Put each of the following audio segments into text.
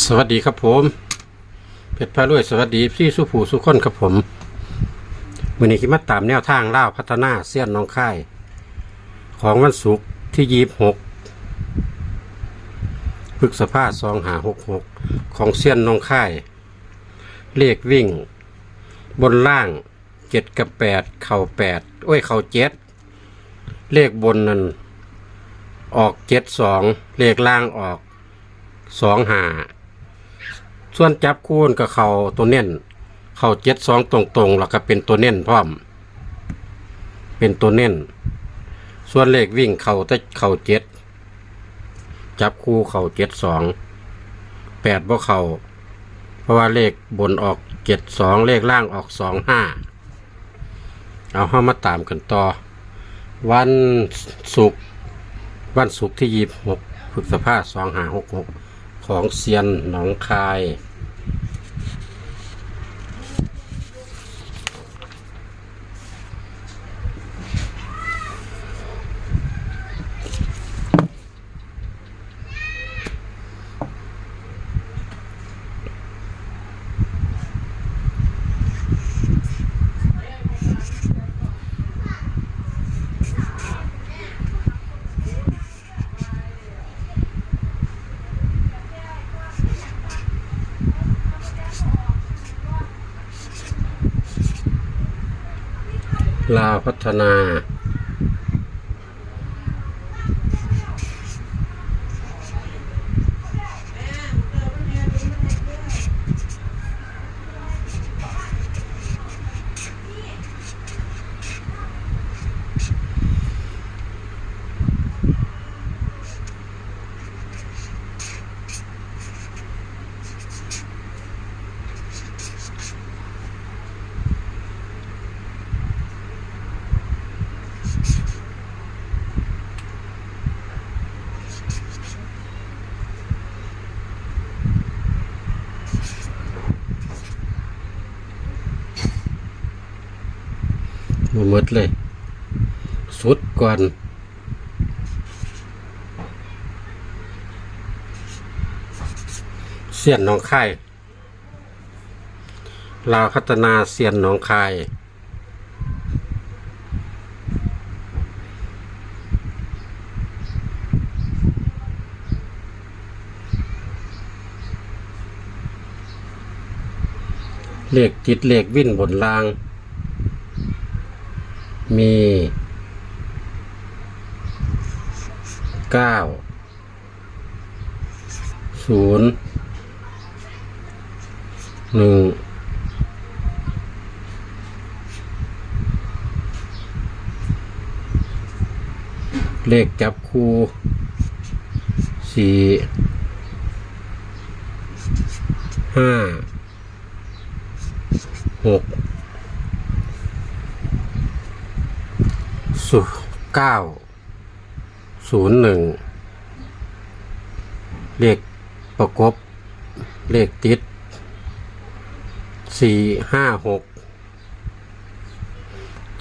สวัสดีครับผมเพชรพารวยสวัสดีพี่สุผูสุคนครับผมวันนี้คิดมาตามแนวทางเล่าพัฒนาเสี้ยนน้องค่าย ของวันศุกร์ที่ยีบหกพฤษภาสองหาหกหกของเสี้ยนน้องค่าย เลขวิ่ง บนล่างเจ็ดกับแปดเข่าแปดโอ้ย เข่าเจ็ดเลขบนนั้นออกเจ็ดสองเลขล่างออกสองหา ส่วนจับคูณกับเขาตัวเน่น เขาเจ็ดสองตรงๆแล้วก็เป็นตัวเน่นพร้อม เป็นตัวเน่น ส่วนเลขวิ่งเขาแต่เขาเจ็ดจับคู่เขาเจ็ดสองแปดบ่เขาเพราะว่าเลขบนออกเจ็ดสองเลขล่างออกสองห้าเอาเข้ามาตามกันต่อ วันศุกร์วันศุกร์ที่ยี่สิบหกพฤษภาสองห้าหกหก ของเซียนหนองคาย ลาพัฒนา หมดเลย สุดก่อนเสียนหนองคายลาวพัฒนาเสียนหนองคายเลขจิตเลขวิ่นบนลาง มีเก้าศูนย์หนึ่งเลขจับคู่สี่ห้าหก ศูเก้าศูนย์หนึ่งเลขประกบ เลขติดสี่ห้าหก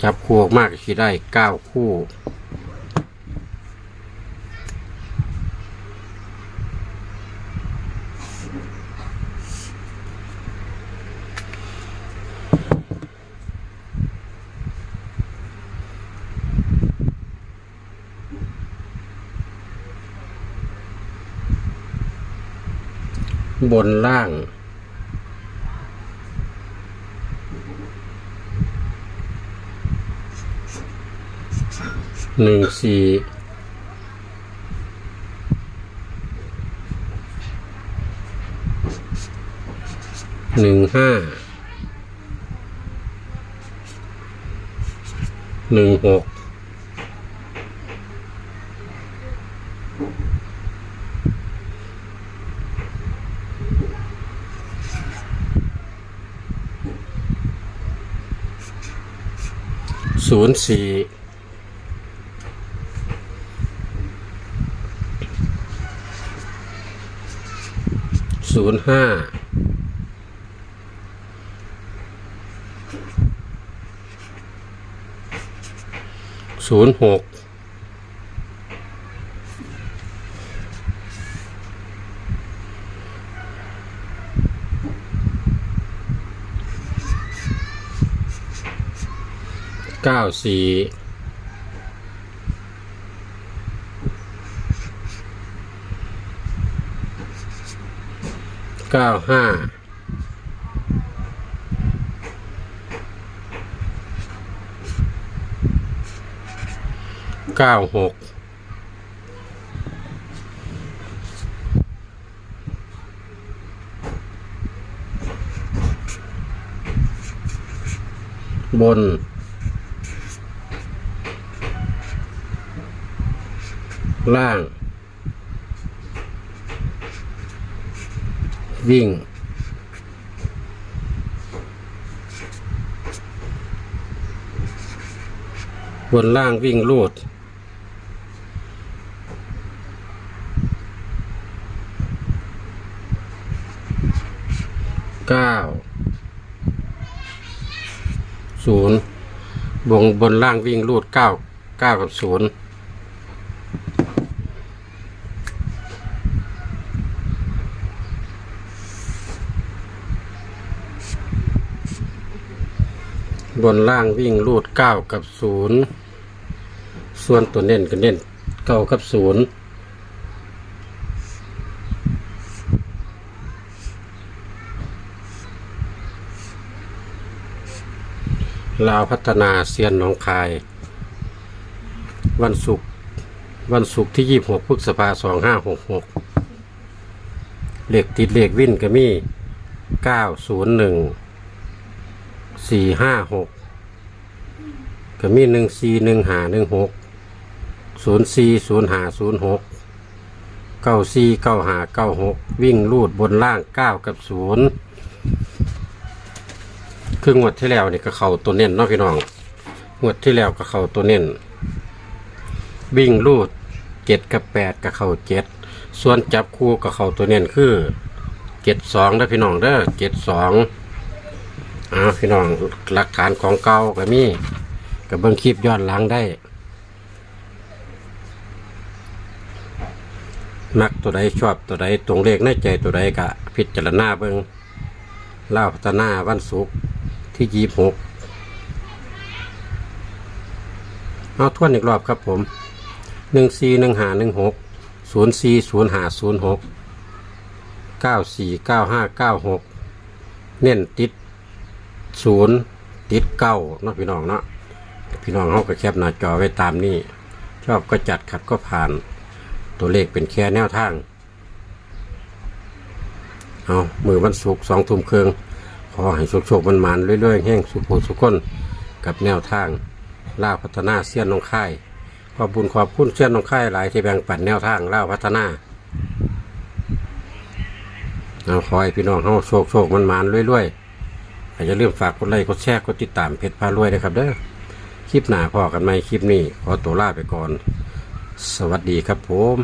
จับคู่ออกมากที่ได้เก้าคู่ บนล่าง หนึ่งสี่หนึ่งห้า หนึ่งหก ศูนย์สี่ศูนย์ห้าศูนย์หก เก้าสี่เก้าห้าเก้าหกบน ล่าง วิ่ง บนล่างวิ่งลูดเก้าศูนย์บงบนล่างวิ่งลูดเก้าเก้ากับศูนย์ บนล่างวิ่งรูดเก้ากับศูนย์ส่วนตัวเน้นก็เน้นเก้ากับศูนย์ลาวพัฒนาเซียนหนองคาย วันศุกร์วันศุกร์ที่ยี่หกพฤษภาสองห้าหกหกเลขติดเลขวิ่นก็มีเก้าศูนย์หนึ่ง สี่ห้าหกก็มีหนึ่งสี่หนึ่งหาหนึ่งหกศูนย์สี่ศูนย์หาศูนย์หกเก้าสี่เก้าหาเก้าหกวิ่งลูดบนล่างเก้ากับศูนย์คืองวดที่แล้วนี่ก็เข้าตัวเน้นเนาะพี่น้องงวดที่แล้วก็เข้าตัวเน้นวิ่งลูดเจ็ดกับแปดก็เข้าเจ็ดส่วนจับคู่ก็เข้าตัวเน้นคือเจ็ดสองเด้อพี่น้องเด้อเจ็ดสอง อ้าวพี่น้องหลักฐานของเก่าก็มีกับเบิ้งคลิปย้อนหลังได้ มักตัวใดชอบตัวใดตรงเลขในใจตัวใดก็พิจารณาเบิ้งเล่าพัฒนาวันศุกร์ที่ยี่หกเอาทวนอีกรอบครับผมหนึ่งสี่หนึ่งหาหนึ่งหกศูนย์สี่ศูนย์หาศูนย์หกเก้าสี่เก้าห้าเก้าหกเน้นติด ศูนย์ติดเก้าเนาะพี่น้องเนาะพี่น้องเขาก็แคปหน้าจอไว้ตามนี้ ชอบก็จัดขัดก็ผ่าน ตัวเลขเป็นแค่แนวทางเอามือวันศุกร์สองทุ่มครึ่งขอให้โชคโชคมันมันเรื่อยๆแห้งสุขสุขคนกับแนวทางล่าพัฒนาเสี้ยนน้องค่ายขอบบุญขอบคุณเสี้ยนน้องค่ายหลายที่แบ่งปันแนวทางล่าพัฒนาเอาขอให้พี่น้องเขาโชคโชคมันมันเรื่อยๆ อย่าลืมฝากกดไลค์กดแชร์กดติดตามเพจพารวยนะครับเด้อคลิปหน้าพอกันไหมคลิปนี้ขอตัวลาไปก่อน สวัสดีครับผม